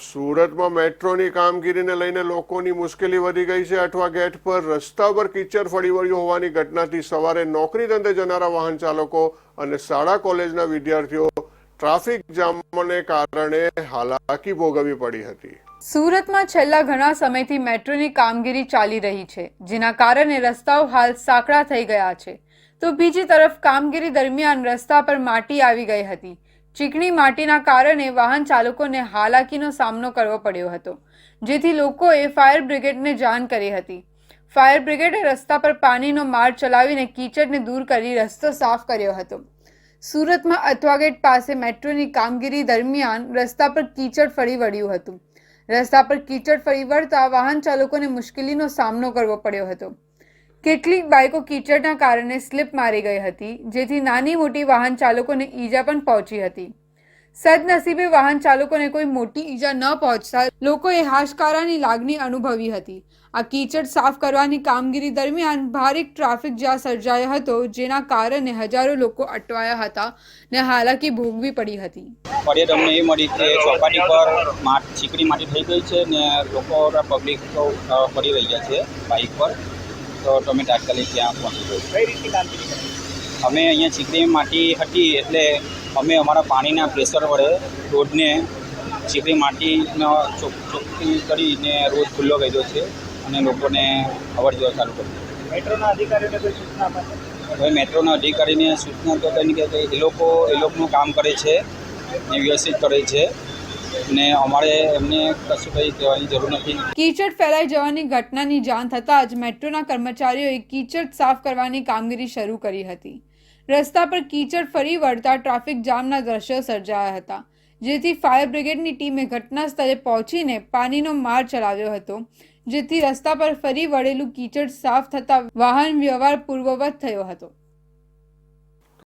સુરતમાં મેટ્રોની કામગીરીને લઈને લોકોની મુશ્કેલી વધી ગઈ છે. અઠવા ગેટ પર રસ્તા પર કીચડ ફળી વળ્યું હોવાની ઘટનાથી સવારે નોકરી ધંધે જનારા વાહન ચાલકો અને શાળા કોલેજના વિદ્યાર્થીઓ ટ્રાફિક જામને કારણે હાલાકી ભોગવવી પડી હતી. સુરતમાં છેલ્લા ઘણા સમયથી મેટ્રોની કામગીરી ચાલી રહી છે, જેના કારણે રસ્તાઓ હાલ સાંકડા થઈ ગયા છે. તો બીજી તરફ કામગીરી દરમિયાન રસ્તા પર માટી આવી ગઈ હતી. ચીકણી માટીના કારણે વાહન ચાલકોને હાલાકીનો સામનો કરવો પડ્યો હતો, જેથી લોકોએ ફાયર બ્રિગેડને જાણ કરી હતી. ફાયર બ્રિગેડે રસ્તા પર પાણીનો માર્ગ ચલાવીને કીચડને દૂર કરી રસ્તો સાફ કર્યો હતો. સુરતમાં અથવાગેટ પાસે મેટ્રોની કામગીરી દરમિયાન રસ્તા પર કીચડ ફરી વળ્યું હતું. રસ્તા પર કીચડ ફરી વળતા વાહન ચાલકોને મુશ્કેલીનો સામનો કરવો પડ્યો હતો. કેટલીક બાઇકો કીચડના કારણે સ્લીપ મારી ગઈ હતી, જેથી નાની મોટી વાહન ચાલકોને ઈજા પણ પહોંચી હતી. સદનસીબે વાહન ચાલકોને કોઈ મોટી ઈજા ન પહોંચતા લોકોએ હાશકારાની લાગણી અનુભવી હતી. આ કીચડ સાફ કરવાની કામગીરી દરમિયાન ભારે ટ્રાફિક જામ સર્જાયો હતો, જેના કારણે હજારો લોકો અટવાયા હતા ને હાલાકી ભોગવી પડી હતી. ફરિયાદ અમને એ મળી કે ચોપાટી પર માટ છીકડી માટી થઈ ગઈ છે ને લોકો પબ્લિક પડી રહ્યા છે બાઇક પર. તો તમે તાત્કાલિક ત્યાં પહોંચી ગયો કઈ રીતની કામગીરી અમે અહીંયા ચીકડી માટી હતી એટલે અમે અમારા પાણીના પ્રેશર વડે રોડને ચીકડી માટીનો ચોક ચોખ્ખી કરીને રોડ ખુલ્લો કર્યો છે અને લોકોને અવર જવર ચાલુ કરી મેટ્રોના અધિકારીને કોઈ સૂચના આપે હવે મેટ્રોના અધિકારીને સૂચના તો કંઈ કે એ લોકો એ લોકોનું કામ કરે છે ને વ્યવસ્થિત કરે છે. ને અમારે એમને કશું કંઈ કહેવાની જરૂર નથી. કીચડ ફેલાઈ જવાની ઘટનાની જાણ થતાં જ મેટ્રોના કર્મચારીઓએ કીચડ સાફ કરવાની કામગીરી શરૂ કરી હતી. રસ્તા પર કીચડ ફરી વળતા ટ્રાફિક જામના દ્રશ્યો સર્જાયા હતા. જેથી ફાયર બ્રિગેડની ટીમે ઘટના સ્થળે પહોંચીને પાણીનો માર ચલાવ્યો હતો. જેથી રસ્તા પર ફરી વળેલું કીચડ સાફ થતાં વાહન વ્યવહાર પૂર્વવત થયો હતો.